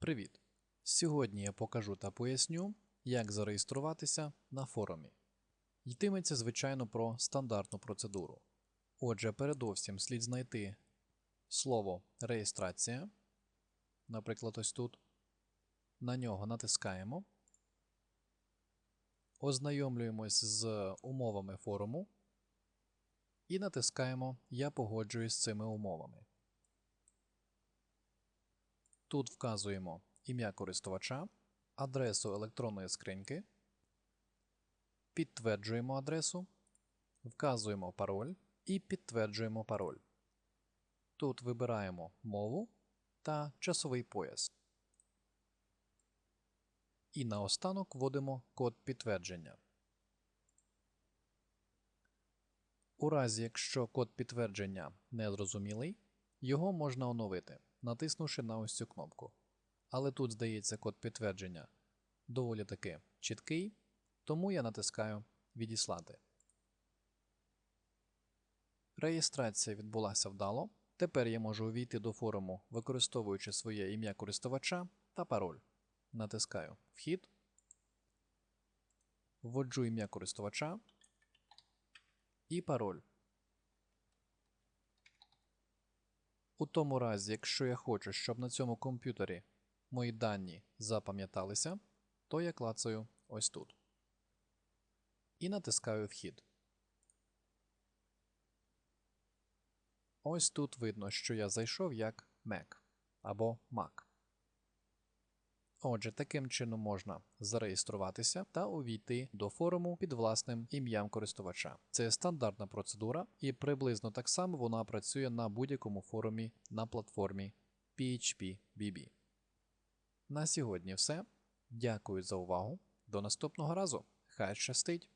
Привіт! Сьогодні я покажу та поясню, як зареєструватися на форумі. Йтиметься, звичайно, про стандартну процедуру. Отже, передовсім слід знайти слово реєстрація, наприклад, ось тут. На нього натискаємо, ознайомлюємось з умовами форуму і натискаємо Я погоджуюсь з цими умовами. Тут вказуємо ім'я користувача, адресу електронної скриньки, підтверджуємо адресу, вказуємо пароль і підтверджуємо пароль. Тут вибираємо мову та часовий пояс. І наостанок вводимо код підтвердження. У разі, якщо код підтвердження незрозумілий, його можна оновити, натиснувши на ось цю кнопку. Але тут, здається, код підтвердження доволі таки чіткий, тому я натискаю Відіслати. Реєстрація відбулася вдало. Тепер я можу увійти до форуму, використовуючи своє ім'я користувача та пароль. Натискаю Вхід. Вводжу ім'я користувача і пароль. У тому разі, якщо я хочу, щоб на цьому комп'ютері мої дані запам'яталися, то я клацаю ось тут. І натискаю Вхід. Ось тут видно, що я зайшов як Mac або Mac. Отже, таким чином можна зареєструватися та увійти до форуму під власним ім'ям користувача. Це стандартна процедура, і приблизно так само вона працює на будь-якому форумі на платформі PHP-BB. На сьогодні все. Дякую за увагу. До наступного разу. Хай щастить!